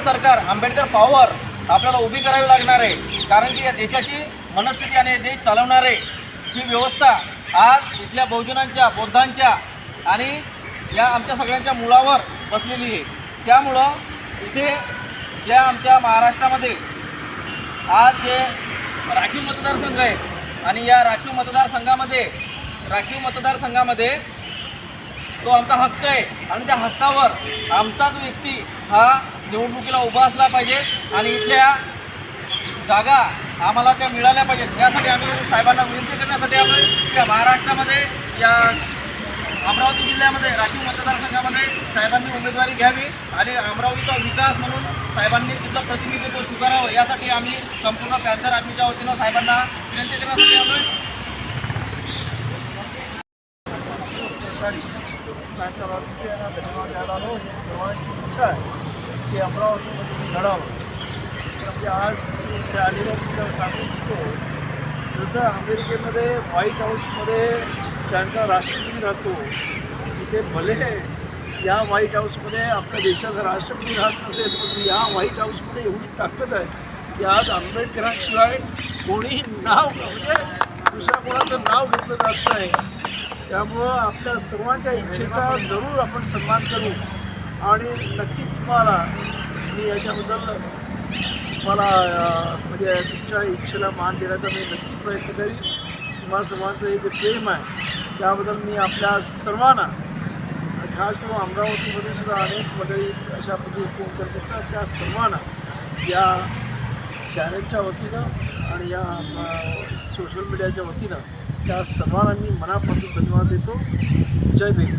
आंबेडकर सरकार आंबेडकर पॉवर आपल्याला उभी करावी लागणार आहे. कारण की या देशाची मनस्थिती आणि देश चालवणारे ही व्यवस्था आज इथल्या बहुजनांच्या बौद्धांच्या आणि या आमच्या सगळ्यांच्या मुळावर बसलेली आहे. त्यामुळं इथे ज्या आमच्या महाराष्ट्रामध्ये आज जे राखीव मतदारसंघ आहे आणि या राखीव मतदारसंघामध्ये राखीव मतदारसंघामध्ये तो आमचा हक्क आहे. आणि त्या हक्कावर आमचाच व्यक्ती हा निवडणुकीला उभा असला पाहिजे. आणि इथल्या जागा आम्हाला त्या मिळाल्या पाहिजेत. त्यासाठी आम्ही साहेबांना विनंती करण्यासाठी आम्ही त्या महाराष्ट्रामध्ये या अमरावती जिल्ह्यामध्ये राखीव मतदारसंघामध्ये साहेबांनी उमेदवारी घ्यावी आणि अमरावतीचा विकास म्हणून साहेबांनी तिथलं प्रतिनिधित्व स्वीकारावं. यासाठी आम्ही संपूर्ण पॅन्थर आर्मीच्या वतीनं साहेबांना विनंती करण्यासाठी आलोय सरकारी बँकावाल्यांचे यांना धन्यवाद द्यायला आलो ही सर्वांची इच्छा आहे की अमरावतीमध्ये लढावं. म्हणजे आज मी इथे आलेल्या तुला सांगू इच्छितो जसं अमेरिकेमध्ये व्हाईट हाऊसमध्ये त्यांचा राष्ट्रपती राहतो तिथे भले या व्हाईट हाऊसमध्ये आपल्या देशाचा राष्ट्रपती राहत नसेल पण या व्हाईट हाऊसमध्ये एवढी ताकद आहे की आज आंबेडकरांशिवाय कोणीही नाव म्हणजे दुसऱ्या कोणाचं नाव घेतलं जात नाही. त्यामुळं आपल्या सर्वांच्या इच्छेचा जरूर आपण सन्मान करू. आणि नक्की तुम्हाला मी याच्याबद्दल मला म्हणजे तुमच्या इच्छेला मान देण्याचा मी नक्की प्रयत्न करीन. तुम्हाला सर्वांचं हे जे प्रेम आहे त्याबद्दल मी आपल्या सर्वांना आणि खास करून अमरावतीमध्ये सुद्धा अनेक मंडळी अशा पद्धती फोन करतात त्या सर्वांना या चॅनलच्या वतीनं आणि या सोशल मीडियाच्या वतीनं त्या सर्वांना मी मनापासून धन्यवाद देतो. जय भीम.